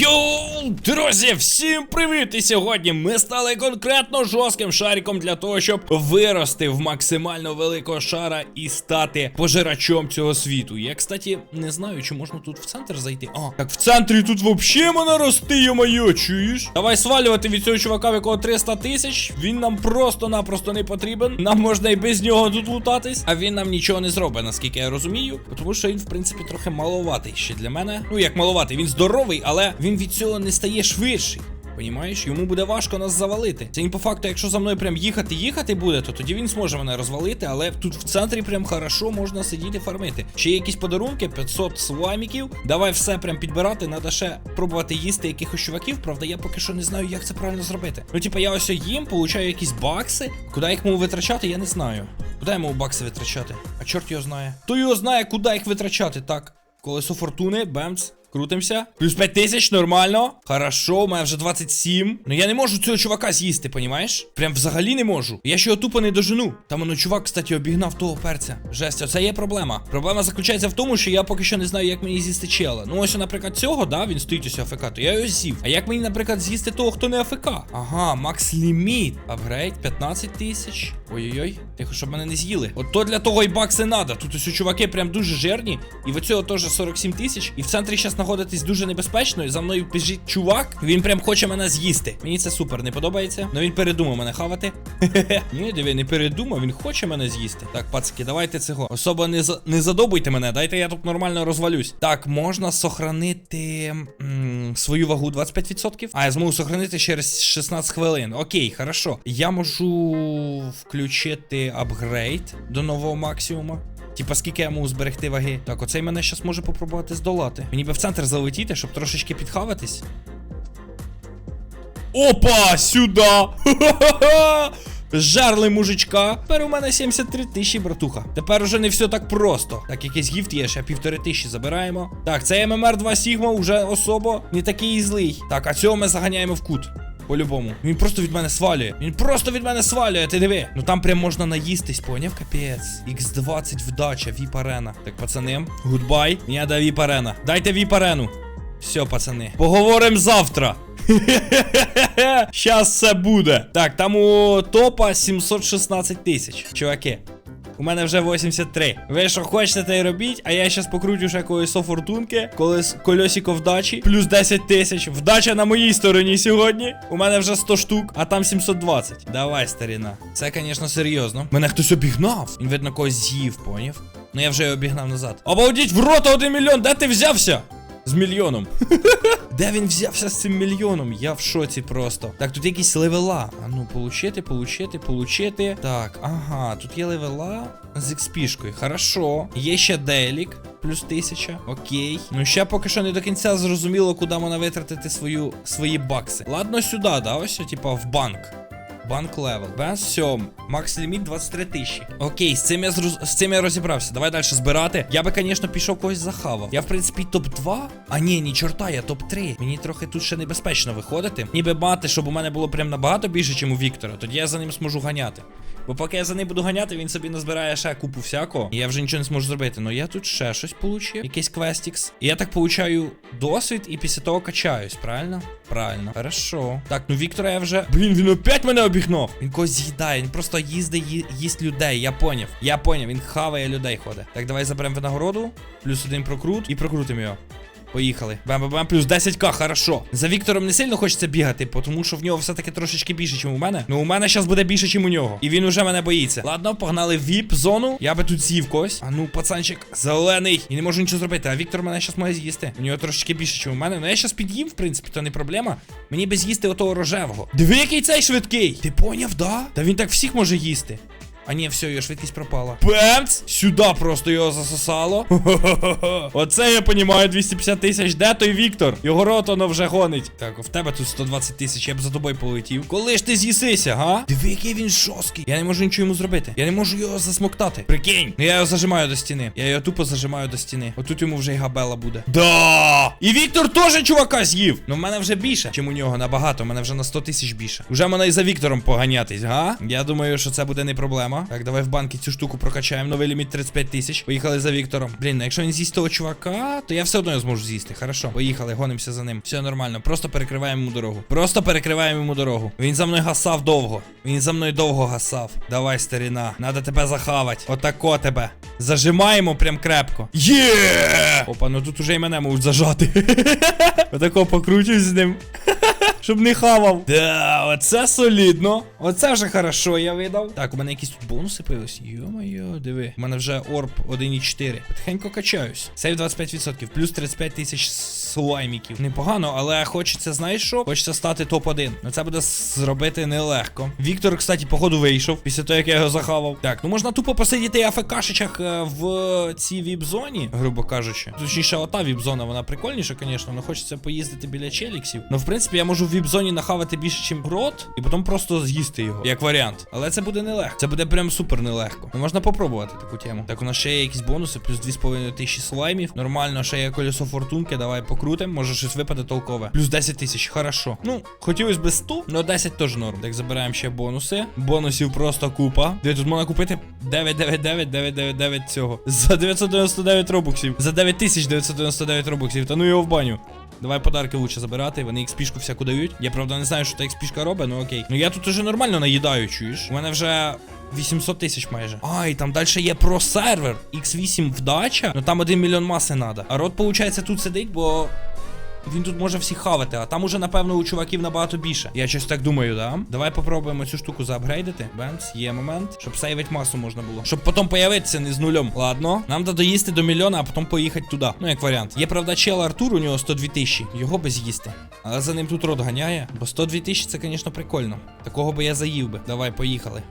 Yo! Друзі, всім привіт! І сьогодні ми стали конкретно жорстким шариком для того, щоб вирости в максимально великого шара і стати пожирачом цього світу. Я, кстати, не знаю, чи можна тут в центр зайти. А, так в центрі тут взагалі мене рости, йо-моє, чуєш? Давай свалювати від цього чувака, в якого 300 тисяч. Він нам просто-напросто не потрібен. Нам можна і без нього тут лутатись, а він нам нічого не зробить, наскільки я розумію. Тому що він, в принципі, трохи маловатий ще для мене. Ну, як маловатий, він здоровий, але він від цього не стає швидший. Понімаєш, йому буде важко нас завалити. Це він по факту, якщо за мною прям їхати, їхати буде, то тоді він зможе мене розвалити, але тут в центрі прям хорошо можна сидіти фармити. Ще є якісь подарунки, 500 слайміків. Давай все прям підбирати. Надо ще пробувати їсти якихось чуваків. Правда, я поки що не знаю, як це правильно зробити. Ну, типа, я ось їм, получаю якісь бакси. Куди їх можу витрачати, я не знаю. Куди можу бакси витрачати? А чорт його знає. Хто його знає, куди їх витрачати? Так. Колесо фортуни, бемц. Крутимося. Плюс 5 тисяч, нормально. Хорошо, у мене вже 27. Ну я не можу цього чувака з'їсти, понімаєш? Прям взагалі не можу. Я ще його тупо не дожену. Там воно чувак, кстати, обігнав того перця. Жесть, оце є проблема. Проблема заключається в тому, що я поки що не знаю, як мені з'їсти чела. Ну ось, наприклад, цього, да, він стоїть ось АФК, то я його з'їв. А як мені, наприклад, з'їсти того, хто не АФК? Ага, макс ліміт. Апгрейд 15 тисяч. Ой-ой-ой, тихо, щоб мене не з'їли. От то для того і бакси надо. Тут ось у чуваки прям дуже жирні. І в цього теж 47 тисяч. І в центрі зараз знаходитись дуже небезпечно. І за мною біжить чувак. Він прям хоче мене з'їсти. Мені це супер не подобається. Ну він передумав мене хавати. Ні, диви, не передумав, він хоче мене з'їсти. Так, пацики, давайте цього. Особо не за... не задобуйте мене, дайте я тут нормально розвалюсь. Так, можна сохранити свою вагу 25%. А, я зможу сохранити через 16 хвилин. Окей, хорошо. Я можу включити апгрейд до нового максимума. Типа, скільки я можу зберегти ваги. Так, оцей мене зараз може попробувати здолати. Мені би в центр залетіти, щоб трошечки підхаватись. Опа! Ха-ха-ха! Жарли мужичка. Тепер у мене 73 тисячі, братуха. Тепер уже не все так просто. Так, якийсь гіфт є, ще півтори тисячі забираємо. Так, це ММР 2 Сігма вже особо не такий злий. Так, а цього ми заганяємо в кут. По-любому. Він просто від мене свалює. Він просто від мене свалює, ти диви. Ну там прям можна наїстись, поняв, капець. Х20 вдача, віп арена. Так, пацани, гудбай. Мені треба віп арена. Дайте віп арену. Все, пацани. Поговоримо завтра. Щас це буде. Так, там у топа 716 тисяч. Чуваки. У мене вже 83. Ви що хочете, те й робіть, а я щас покрутю ще колесо фортунки, колес кольосико вдачі, плюс 10 тисяч. Вдача на моїй стороні сьогодні. У мене вже 100 штук, а там 720. Давай, старіна. Це, звісно, серйозно. Мене хтось обігнав. Він, видно, когось з'їв, поняв? Ну я вже його обігнав назад. Обалдіть, в рота 1 мільйон, де ти взявся? З мільйоном. Де він взявся з цим мільйоном? Я в шоці просто. Так, тут якісь левела. А ну, получити, получити, получити. Так, ага, тут є левела з експішкою. Хорошо. Є ще делік. Плюс тисяча. Окей. Ну ще поки що не до кінця зрозуміло, куди можна витратити свою, свої бакси. Ладно, сюди, да, ось, типа, в банк. Банк левел. Без 7. Макс ліміт 23 тисячі. Окей, з цим я зроз... з цим я розібрався. Давай далі збирати. Я би, звісно, пішов когось захавав. Я, в принципі, топ-2. А ні, ні, чорта, я топ-3. Мені трохи тут ще небезпечно виходити. Ніби мати, щоб у мене було прям набагато більше, ніж у Віктора. Тоді я за ним зможу ганяти. Бо поки я за ним буду ганяти, він собі назбирає ще купу всякого. І я вже нічого не зможу зробити. Ну я тут ще щось получив. Якийсь квестікс. І я так получаю досвід і після того качаюсь, правильно? Правильно. Хорошо. Так, ну Віктора я вже. Блін, він опять мене обігнав. Він когось з'їдає, він просто їздить, їсть людей. Я поняв. Я поняв, він хаває людей ходить. Так, давай заберемо винагороду. Плюс один прокрут і прокрутимо його. Поїхали. Бам-бам-бам, плюс 10к, хорошо. За Віктором не сильно хочеться бігати, тому що в нього все-таки трошечки більше, ніж у мене. Ну у мене зараз буде більше, ніж у нього. І він уже мене боїться. Ладно, погнали в віп зону. Я би тут з'їв когось. А ну, пацанчик, зелений. І не можу нічого зробити. А Віктор мене зараз має з'їсти. У нього трошечки більше, ніж у мене. Ну я зараз під'їм, в принципі, то не проблема. Мені би з'їсти отого рожевого. Диви, який цей швидкий. Ти поняв, да? Та він так всіх може їсти. А ні, все, його швидкість пропала. Бемц! Сюди просто його засосало. Оце я понімаю 250 тисяч. Де той Віктор? Його рот воно вже гонить. Так, в тебе тут 120 тисяч, я б за тобою полетів. Коли ж ти з'їсися, га? Диви, який він жорсткий. Я не можу нічого йому зробити. Я не можу його засмоктати. Прикинь. Ну я його зажимаю до стіни. Я його тупо зажимаю до стіни. Отут йому вже й габела буде. Да! І Віктор теж чувака з'їв. Ну в мене вже більше, чим у нього набагато. У мене вже на 100 тисяч більше. Уже мене і за Віктором поганятись, га? Я думаю, що це буде не проблема. Так, давай в банки цю штуку прокачаємо. Новий ліміт 35 тисяч. Поїхали за Віктором. Блін, ну якщо він з'їсть того чувака, то я все одно його зможу з'їсти. Хорошо. Поїхали, гонимося за ним. Все нормально. Просто перекриваємо йому дорогу. Просто перекриваємо йому дорогу. Він за мною гасав довго. Він за мною довго гасав. Давай, старіна. Надо тебе захавати. Отако тебе. Зажимаємо прям крепко. Є! Опа, ну тут уже і мене можуть зажати. Отако покручусь з ним. Щоб не хавав. Да, оце солідно. Оце вже хорошо я видав. Так, у мене якісь тут бонуси появились. Йо-моє, диви. У мене вже орб 1.4. Потихенько качаюсь. Сейв 25%, плюс 35 тисяч слайміків. Непогано, але хочеться, знаєш що? Хочеться стати топ-1. Ну це буде зробити нелегко. Віктор, кстати, походу вийшов після того, як я його захавав. Так, ну можна тупо посидіти АФКшичах е, в цій віп-зоні, грубо кажучи. Точніше, ота віп-зона, вона прикольніша, звісно, але хочеться поїздити біля челіксів. Ну, в принципі, я можу в віп-зоні нахавати більше, ніж рот, і потім просто з'їсти його, як варіант. Але це буде нелегко. Це буде прям супер нелегко. Ну, можна попробувати таку тему. Так, у нас ще є якісь бонуси, плюс 2,5 тисячі слаймів. Нормально, ще є колесо фортунки. Давай покрутим. Може щось випаде толкове. Плюс 10 тисяч, хорошо. Ну, хотілося б 100, але 10 теж норм. Так, забираємо ще бонуси. Бонусів просто купа. Де тут можна купити 999, 999 цього. За 999 робоксів. За 9999 робоксів. Та ну його в баню. Давай подарки лучше забирати, вони XP-шку всяку дають. Я правда не знаю, що та XP-шка робить, ну окей. Ну я тут уже нормально наїдаю, чуєш? У мене вже 800 тисяч майже. А, і там далі є про сервер. X8 вдача. Ну там 1 мільйон маси надо. А рот, виходить, тут сидить, бо. Він тут може всіх хавати, а там уже, напевно, у чуваків набагато більше. Я щось так думаю, да? Давай попробуємо цю штуку заапгрейдити. Бенц, є момент, щоб сейвить масу можна було. Щоб потім появитися не з нульом. Ладно. Нам треба доїсти до мільйона, а потім поїхати туди. Ну, як варіант. Є, правда, чел Артур, у нього 102 тисячі. Його би з'їсти. Але за ним тут рот ганяє. Бо 102 тисячі це, звісно, прикольно. Такого би я заїв би. Давай, поїхали.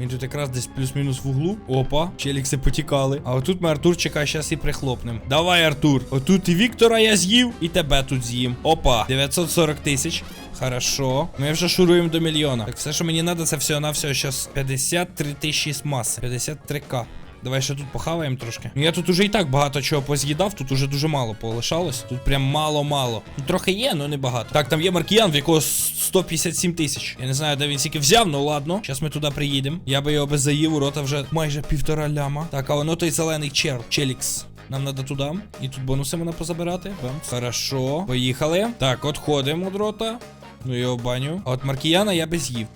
Він тут якраз десь плюс-мінус в углу. Опа, челікси потікали. А отут ми Артурчика зараз і прихлопнем. Давай, Артур. Отут і Віктора я з'їв, і тебе тут з'їм. Опа, 940 тисяч. Хорошо. Ми вже шуруємо до мільйона. Так, все, що мені треба, це все на все. Зараз 53 тисячі з маси. 53к. Давай ще тут похаваємо трошки. Ну я тут уже і так багато чого поз'їдав, тут уже дуже мало полишалось. Тут прям мало-мало. Ну трохи є, але не багато. Так, там є Маркіян, в якого 157 тисяч. Я не знаю, де він стільки взяв, ну ладно. Зараз ми туди приїдемо. Я би його без заїв, у рота вже майже півтора ляма. Так, а воно той зелений чел. Челікс. Нам треба туди. І тут бонуси можна позабирати. Бамс. Хорошо. Поїхали. Так, от ходимо від рота. Ну його баню. А от Маркіяна я би з'їв.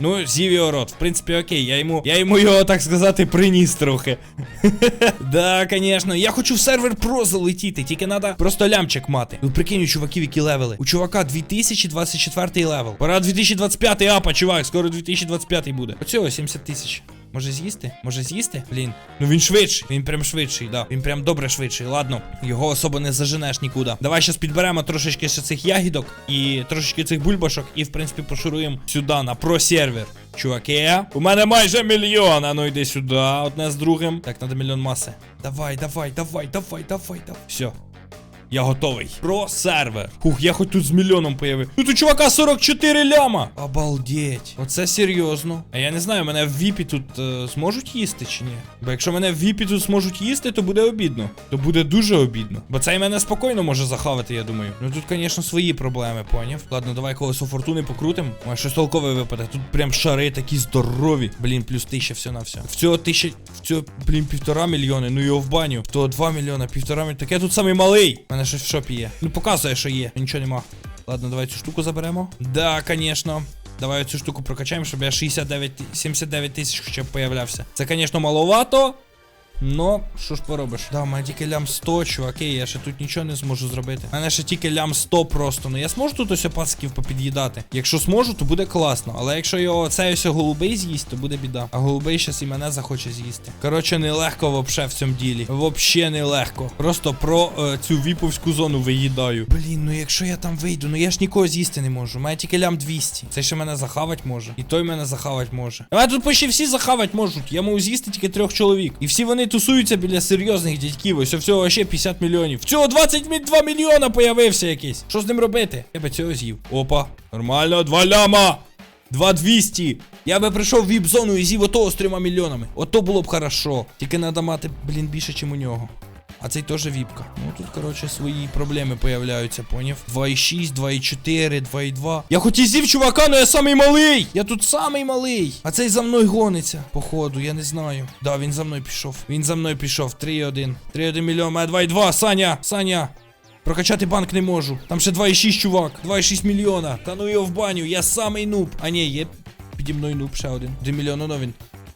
Ну, з'їв рот. В принципі, окей, я йому, я йому його, так сказати, приніс трохи. да, звісно. Я хочу в сервер про залетіти, тільки треба просто лямчик мати. Ну прикинь, у чуваків які левели. У чувака 2024 левел. Пора 2025 апа, чувак, скоро 2025 буде. Оцього 70 тисяч. Може з'їсти? Може з'їсти? Блін. Ну він швидший. Він прям швидший, да. Він прям добре швидший. Ладно, його особо не заженеш нікуди. Давай щас підберемо трошечки ще цих ягідок і трошечки цих бульбашок, і в принципі пошуруємо сюди на про сервер. Чуваки, у мене майже мільйон. А ну йди сюди, одне з другим. Так, треба мільйон маси. Давай, давай, давай, давай, давай, давай. Все. Я готовий. Про сервер. Хух, я хоч тут з мільйоном появив. Тут у чувака 44 ляма. Обалдеть. Оце серйозно. А я не знаю, мене в віпі тут е, зможуть їсти чи ні? Бо якщо мене в віпі тут зможуть їсти, то буде обідно. То буде дуже обідно. Бо цей мене спокійно може захавати, я думаю. Ну тут, звісно, свої проблеми, поняв. Ладно, давай колесо фортуни покрутим. Може щось толкове випаде. Тут прям шари такі здорові. Блін, плюс тисяча все на все. В цього тисяча. В цього, блін, півтора мільйони. Ну його в баню. В 2 мільйона, півтора мільйона. Так я тут самий малий. Мене щось в шопі є. Ну показує, що є. Нічого нема. Ладно, давай цю штуку заберемо. Да, звісно. Давай цю штуку прокачаємо, щоб я 69, 79 тисяч хоча б появлявся. Це, звісно, маловато. Но, що ж поробиш? Да, у мене тільки лям 100, чуваки, я ще тут нічого не зможу зробити. У мене ще тільки лям 100 просто. Ну я зможу тут ось пациків попід'їдати. Якщо зможу, то буде класно. Але якщо його цей ось голубий з'їсть, то буде біда. А голубий щас і мене захоче з'їсти. Коротше, нелегко вообще в цьому ділі. Вообще нелегко. Просто про е, цю віповську зону виїдаю. Блін, ну якщо я там вийду, ну я ж нікого з'їсти не можу. У мене тільки лям 200. Це ще мене захавать може. І той мене захавать може. А тут почти всі захавать можуть. Я можу з'їсти тільки трьох чоловік. І всі вони тусуються біля серйозних дядьків. Ось всього ще 50 мільйонів. Всього 22 мільйона появився якийсь. Що з ним робити? Я би цього з'їв. Опа. Нормально, два ляма. 2200. Я би прийшов в віп-зону і з'їв отого з трьома мільйонами. Ото було б хорошо. Тільки треба мати, блін, більше, ніж у нього. А цей теж віпка. Ну тут, коротше, свої проблеми появляються, поняв? 2,6, 2,4, 2,2. Я хоч і зів, чувака, але я самий малий! Я тут самий малий. А цей за мною гониться. Походу, я не знаю. Да, він за мною пішов. Він за мною пішов. 3,1. 3,1 мільйон, мене 2,2. Саня! Саня! Прокачати банк не можу. Там ще 2,6 чувак. 2,6 мільйона. Та ну його в баню, я самий нуб. А ні, є піді мною нуб ще один. 1 мільйон, ну він.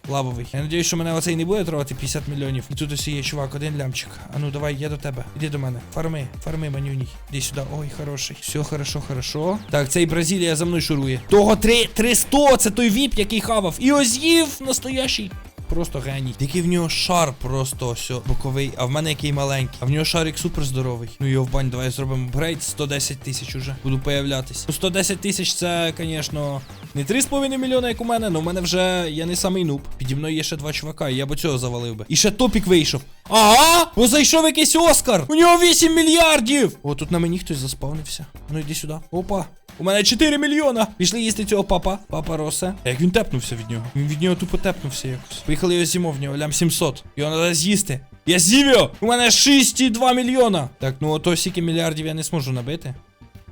Лавовий. Я надіюсь, що мене оцей не буде тривати 50 мільйонів. І тут ось є чувак, один лямчик. А ну давай, я до тебе. Іди до мене. Фарми, фарми, манюній. Іди сюди. Ой, хороший. Все, хорошо, хорошо. Так, цей Бразилія за мною шурує. Того 3, 300, це той віп, який хавав. І ось їв настоящий. Просто геній. Який в нього шар просто ось боковий, а в мене який маленький. А в нього шарик супер здоровий. Ну його в бань, давай зробимо апгрейд. 110 тисяч уже. Буду появлятись. Ну 110 тисяч це, звісно, не 3,5 мільйона, як у мене, але в мене вже я не самий нуб. Піді мною є ще два чувака, і я б цього завалив би. І ще топік вийшов. Ага! он зайшов якийсь Оскар! У нього 8 мільярдів! О, тут на мені хтось заспавнився. Ну йди сюди. Опа. У мене 4 мільйона. Пішли їсти цього папа. Папа Росе. Як він тепнувся від нього? Він від нього тупо тепнувся якось. Поїхали його з'їмо в нього, лям 700. Його треба з'їсти. Я з'їв! У мене 6,2 мільйона. Так, ну ото стільки мільярдів я не зможу набити.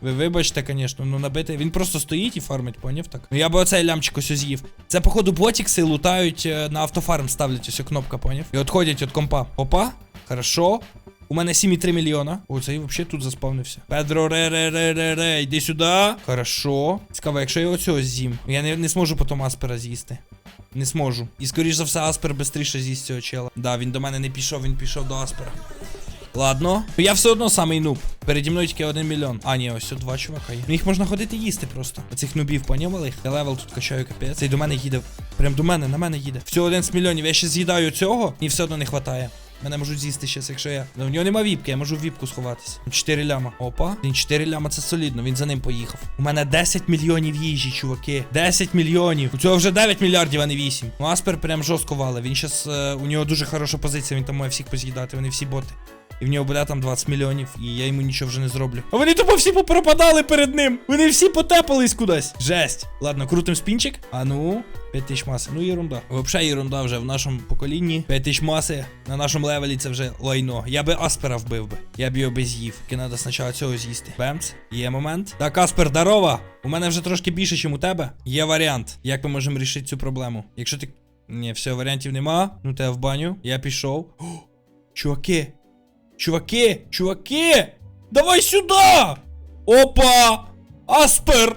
Ви вибачте, звісно, ну набити. Він просто стоїть і фармить, поняв так? Ну я би оцей лямчик ось з'їв. Це, походу, ботікси лутають е, на автофарм, ставлять ось кнопка, поняв? І отходять від компа. Опа, хорошо. У мене 7,3 мільйона. О, цей взагалі тут заспавнився. Педро ре ре ре ре ре йди сюди. Хорошо. Цікаво, якщо я оцього з'їм. Я не, не зможу потім аспера з'їсти. Не зможу. І скоріш за все, Аспер швидше з'їсть цього чела. Да, він до мене не пішов, він пішов до Аспера. Ладно. Я все одно самий нуб. Переді мною тільки один мільйон. А, ні, ось тут два чувака є. Ну їх можна ходити їсти просто. Оцих нубів поняв малих. Я левел тут качаю капець. Цей до мене їде. Прям до мене, на мене їде. Всього 11 мільйонів. Я ще з'їдаю цього, і все одно не хватає. Мене можуть з'їсти щас, якщо я. Ну, в нього нема віпки, я можу в віпку сховатися. 4 ляма. Опа. Він 4 ляма це солідно, він за ним поїхав. У мене 10 мільйонів їжі, чуваки. 10 мільйонів. У цього вже 9 мільярдів, а не 8. Ну Аспер прям жорстко вали. Він щас. е, у нього дуже хороша позиція, він там має всіх поз'їдати, вони всі боти. І в нього буде там 20 мільйонів, і я йому нічого вже не зроблю. А вони тупо всі попропадали перед ним. Вони всі потепались кудись. Жесть. Ладно, крутим спінчик. А ну, 5 тисяч маси. Ну, єрунда. Взагалі єрунда вже в нашому поколінні. 5 тисяч маси на нашому левелі це вже лайно. Я би Аспера вбив би. Я б його би з'їв. Треба спочатку цього з'їсти. Бемц. Є момент. Так, Аспер, здорова. У мене вже трошки більше, ніж у тебе. Є варіант. Як ми можемо рішити цю проблему? Якщо ти. Ні, все, варіантів нема. Ну тебе в баню. Я пішов. О, чуваки. Чуваки, чуваки! Давай сюда! Опа! Аспер!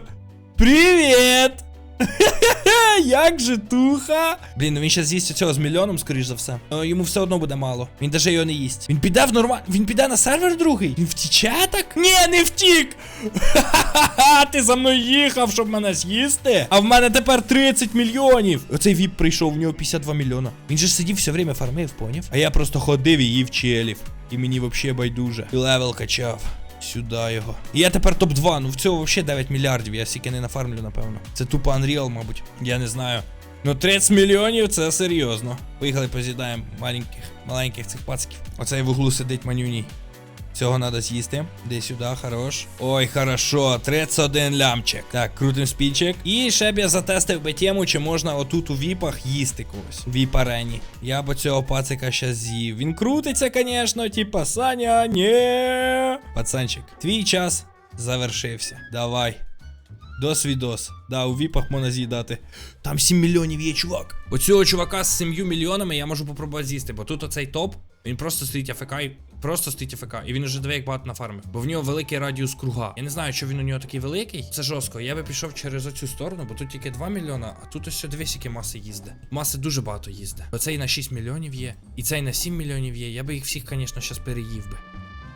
Привіт! Як же туха? Блін, ну він ще з'їсть цього з мільйоном, скоріш за все. Но йому все одно буде мало. Він даже його не їсть. Він піде в нормаль. Він піде на сервер другий? Він втіче так? Ні, не втік! Ха-ха-ха! Ти за мною їхав, щоб мене з'їсти. А в мене тепер 30 мільйонів. Оцей віп прийшов, в нього 52 мільйона. Він же сидів все время фармив, поняв? А я просто ходив і їв челів. І мені взагалі байдуже. І левел качав. Сюди його. Я тепер топ-2. Ну в цього взагалі 9 мільярдів. Я стільки не нафармлю, напевно. Це тупо Unreal, мабуть. Я не знаю. Ну 30 мільйонів це серйозно. Поїхали поз'їдаємо маленьких, маленьких цих пацьків. Оцей в углу сидить манюній. Цього треба з'їсти. Де сюди, хорош. Ой, хорошо, 31 лямчик. Так, крутим спічик. І ще б я затестив би тему, чи можна отут у віпах їсти когось. В віп-арені. Я б цього пацика ще з'їв. Він крутиться, звісно, типа Саня, ні. Пацанчик, твій час завершився. Давай. Дос відос. Да, у віпах можна з'їдати. Там 7 мільйонів є, чувак. Оцього чувака з 7 мільйонами я можу попробувати з'їсти, бо тут оцей топ, він просто стоїть АФК і просто стоїть АФК. І він уже диви, як багато нафармив. Бо в нього великий радіус круга. Я не знаю, що він у нього такий великий. Це жорстко. Я би пішов через оцю сторону, бо тут тільки 2 мільйона, а тут ось дивись, які маси їзде. Маси дуже багато їзде. Оцей на 6 мільйонів є, і цей на 7 мільйонів є. Я би їх всіх, звісно, зараз переїв би.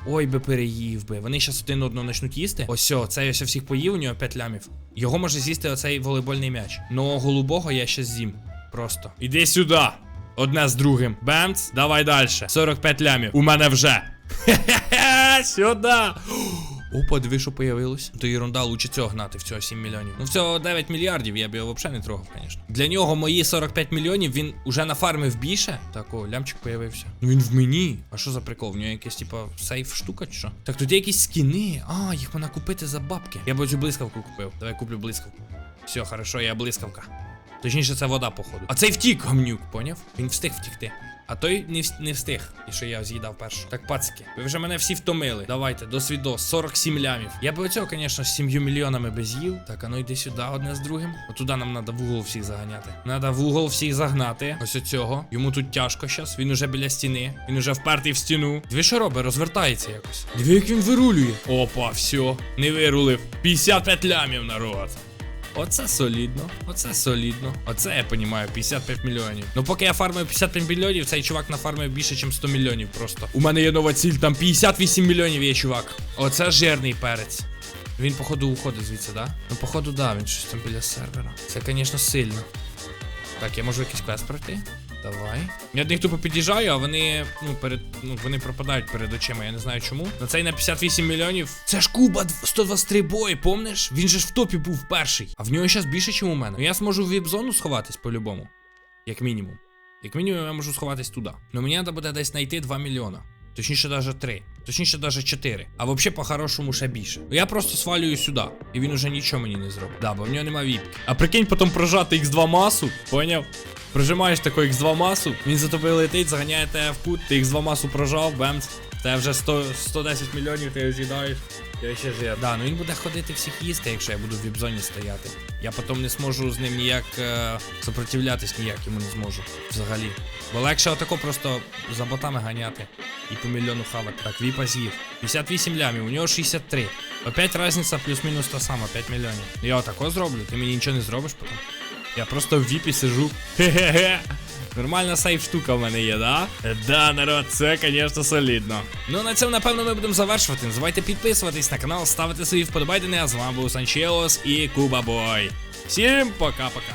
Ой би переїв би. Вони зараз один одного почнуть їсти. Ось цей ось всіх поїв, у нього 5 лямів. Його може з'їсти оцей волейбольний м'яч. Но голубого я ще з'їм. Просто. Іди сюди. Одне з другим. Бемц, давай далі. 45 лямів. У мене вже. Хе-хе-хе, сюди. Опа, диви, що появилось. То ерунда, лучше цього гнати, в цього 7 мільйонів. Ну, в цього 9 мільярдів, я б його взагалі не трогав, звісно. Для нього мої 45 мільйонів, він уже нафармив більше. Так, о, лямчик появився. Ну він в мені. А що за прикол? В нього якась, типа, сейф штука чи що? Так тут є якісь скіни. А, їх можна купити за бабки. Я б оцю блискавку купив. Давай куплю блискавку. Все, хорошо, я блискавка. Точніше, це вода, походу. А цей втік, гамнюк, поняв? Він встиг втікти. А той не, не встиг, і що я з'їдав першу. Так, пацики, ви вже мене всі втомили. Давайте, до свідос, 47 лямів. Я би оцього, звісно, з 7 мільйонами би з'їв. Так, а ну йди сюди одне з другим. Отуда нам треба в угол всіх заганяти. Надо в угол всіх загнати. Ось оцього. Йому тут тяжко щас. Він уже біля стіни. Він уже впертий в стіну. Дві що робить, розвертається якось. Дві як він вирулює. Опа, все. Не вирулив. 55 лямів народ. Оце солідно, оце солідно. Оце я понімаю, 55 мільйонів. Ну поки я фармив 55 мільйонів, цей чувак нафармив більше, ніж 100 мільйонів просто. У мене є нова ціль, там 58 мільйонів є чувак. Оце жирний перець. Він, походу, уходить звідси, да? Ну, походу, да, він щось там біля сервера. Це, звісно, сильно. Так, я можу якийсь квест пройти? Давай. Я до них тупо під'їжджаю, а вони, ну, перед, ну, вони пропадають перед очима, я не знаю чому. На цей на 58 мільйонів. Це ж Куба 123 бої, помниш? Він же ж в топі був перший. А в нього зараз більше, ніж у мене. Ну я зможу в віп-зону сховатись по-любому. Як мінімум. Як мінімум, я можу сховатись туди. Ну мені треба буде десь знайти 2 мільйона. Точніше, навіть 3. Точніше, навіть 4. А взагалі, по-хорошому ще більше. Ну я просто свалюю сюди. І він уже нічого мені не зробить. Да, бо в нього нема віпки. А прикинь, потім прожати X2 масу, поняв? Прожимаєш таку X2 масу, він за тобою летить, заганяє тебе в кут, ти X2 масу прожав, бемц. Тебе вже 100, 110 мільйонів, ти з'їдаєш. Я ще жив. Да, ну він буде ходити всіх їсти, якщо я буду в віп-зоні стояти. Я потім не зможу з ним ніяк е, сопротивлятись, ніяк йому не зможу. Взагалі. Бо легше отако просто за ботами ганяти і по мільйону хавати. Так, віпа з'їв. 58 лямів, у нього 63. Опять різниця плюс-мінус та сама, 5 мільйонів. Я отако зроблю, ти мені нічого не зробиш потім. Я просто в віпі сижу. Хе-хе-хе. Нормальна сейф штука в мене є, да? Да, народ, це, звісно, солідно. Ну на цьому, напевно, ми будемо завершувати. Не забувайте підписуватись на канал, ставити свої вподобайдени. А з вами був Санчелос і Куба Бой. Всім пока-пока.